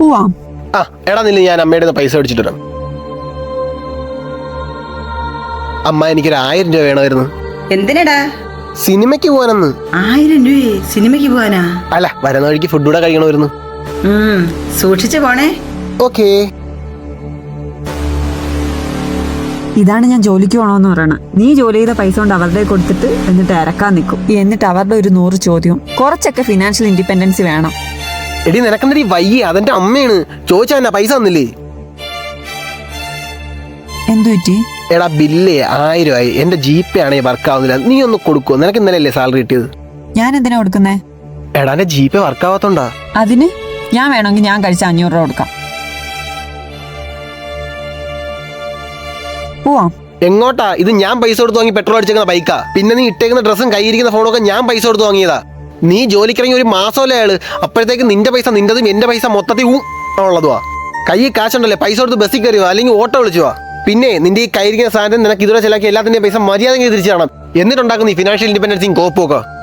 പോവാം. ആ എടാ നില്ല ഞാൻ അമ്മയുടെ നിന്ന് പൈസ അടിച്ചിട്ട് വരാം. അമ്മ എനിക്കൊരു ആയിരം രൂപ വേണമായിരുന്നു. എന്തിനടാ? സിനിമയ്ക്ക് പോകാനെന്ന്. ആയിരം രൂപയെ? സിനിമയ്ക്ക് പോവാനാ അല്ല വരുന്ന വഴിക്ക് ഫുഡ് കൂടെ കഴിക്കണമായിരുന്നു. സൂക്ഷിച്ച് സൂക്ഷിച്ചു പോണേ. ഓക്കേ. ഇതാണ് ഞാൻ ജോലിക്ക് പോകണമെന്ന് പറയണത് നീ ജോലി ചെയ്ത പൈസ കൊണ്ട് അവരുടെ കൊടുത്തിട്ട് എന്നിട്ട് ഇറക്കാൻ നിൽക്കും. എന്നിട്ട് അവരുടെ ഒരു നൂറ് ചോദ്യം കുറച്ചൊക്കെ ഫിനാൻഷ്യൽ ഇൻഡിപെൻഡൻസി വേണം. എടി നിനക്കെന്തടി വയ്യ? അതെന്റെ അമ്മയാണ്. ചോദിച്ചാ എന്നാ പൈസ തന്നില്ലേ? എന്തു പറ്റി? എടാ ബില്ലേ ആയിരം ആയി. എന്റെ ജി പേ ആണെങ്കിൽ വർക്ക് ആവുന്നില്ല നീ ഒന്ന് കൊടുക്കോ. നിനക്ക് ഇന്നലെയല്ലേ സാലറി കിട്ടിയത്? ഞാൻ എന്തിനാ കൊടുക്കുന്നേ? എടാ എന്റെ ജി പേ വർക്ക് ആവാത്തോണ്ടാ അതിന്? ഞാൻ വേണമെങ്കിൽ ഞാൻ കഴിച്ച അഞ്ഞൂറ് രൂപ കൊടുക്കാം. പോവാം. എങ്ങോട്ടാ? ഇത് ഞാൻ പൈസ കൊടുത്ത് വാങ്ങി പെട്രോൾ അടിച്ചേക്കുന്ന ബൈക്കാ പിന്നെ നീ ഇട്ടേക്കുന്ന ഡ്രസ്സും കൈയിരിക്കുന്ന ഫോണൊക്കെ ഞാൻ പൈസ കൊടുത്ത് വാങ്ങിയതാ. നീ ജോലിക്കിറങ്ങി ഒരു മാസമല്ലേ അയാൾ അപ്പോഴത്തേക്ക് നിന്റെ പൈസ നിന്റെതും എന്റെ പൈസ മൊത്തത്തിൽ ഉള്ളതുവാ. കയ്യിൽ കാശുണ്ടല്ലേ പൈസ കൊടുത്ത് ബസ്സിൽ കയറിയോ? അല്ലെങ്കിൽ ഓട്ടോ വിളിച്ചു പിന്നെ നിന്റെ ഈ കയ്യിരിക്കുന്ന സാധനം നിനക്ക് ഇതുവരെ ചിലക്കി എല്ലാത്തിന്റെയും പൈസ മര്യാദ തിരിച്ചു കാണാം എന്നിട്ടുണ്ടാക്കുന്ന ഈ ഫിനാൻഷ്യൽ ഇൻഡിപെൻഡൻസിങ് കോപ്പൊക്കെ